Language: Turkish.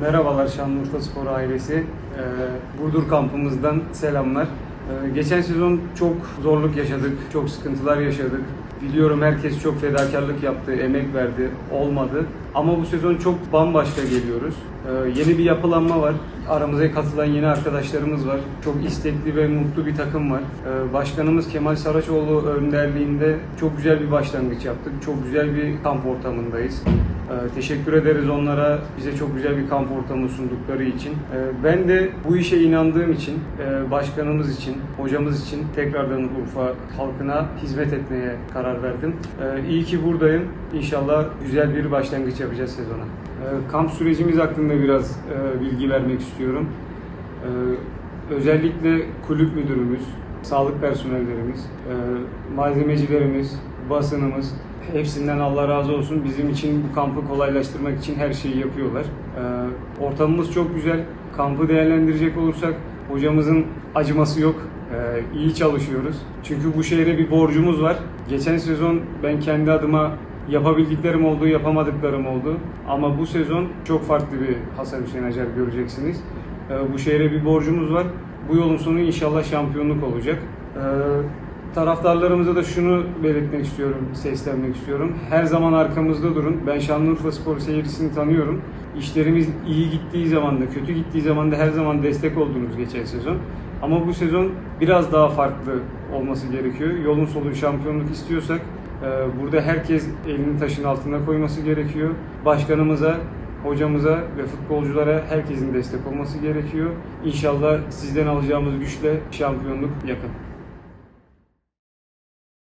Merhabalar Şanlıurfa Spor ailesi. Ee, Burdur kampımızdan selamlar. Ee, Geçen sezon çok zorluk yaşadık, çok sıkıntılar yaşadık. Biliyorum herkes çok fedakarlık yaptı, emek verdi, olmadı. Ama bu sezon çok bambaşka geliyoruz. Ee, Yeni bir yapılanma var. Aramıza katılan yeni arkadaşlarımız var. Çok istekli ve mutlu bir takım var. Ee, Başkanımız Kemal Saraçoğlu önderliğinde çok güzel bir başlangıç yaptık. Çok güzel bir kamp ortamındayız. Ee, Teşekkür ederiz onlara bize çok güzel bir kamp ortamı sundukları için. Ben de bu işe inandığım için, e, başkanımız için, hocamız için tekrardan Urfa halkına hizmet etmeye karar verdim. İyi ki buradayım. İnşallah güzel bir başlangıç yapacağız sezona. Kamp sürecimiz hakkında biraz e, bilgi vermek istiyorum. Ee, Özellikle kulüp müdürümüz, sağlık personellerimiz, e, malzemecilerimiz, basınımız, hepsinden Allah razı olsun. Bizim için bu kampı kolaylaştırmak için her şeyi yapıyorlar. Ee, Ortamımız çok güzel. Kampı değerlendirecek olursak hocamızın acıması yok. Ee, iyi çalışıyoruz. Çünkü bu şehre bir borcumuz var. Geçen sezon ben kendi adıma yapabildiklerim oldu, yapamadıklarım oldu. Ama bu sezon çok farklı bir Hasan Hüseyin Acar göreceksiniz. Ee, Bu şehre bir borcumuz var. Bu yolun sonu inşallah şampiyonluk olacak. Ee, Taraftarlarımıza da şunu belirtmek istiyorum, seslenmek istiyorum. Her zaman arkamızda durun. Ben Şanlıurfa Spor seyircisini tanıyorum. İşlerimiz iyi gittiği zaman da, kötü gittiği zaman da her zaman destek oldunuz geçen sezon. Ama bu sezon biraz daha farklı olması gerekiyor. Yolun sonu şampiyonluk istiyorsak burada herkes elini taşın altına koyması gerekiyor. Başkanımıza, hocamıza ve futbolculara herkesin destek olması gerekiyor. İnşallah sizden alacağımız güçle şampiyonluk yakın.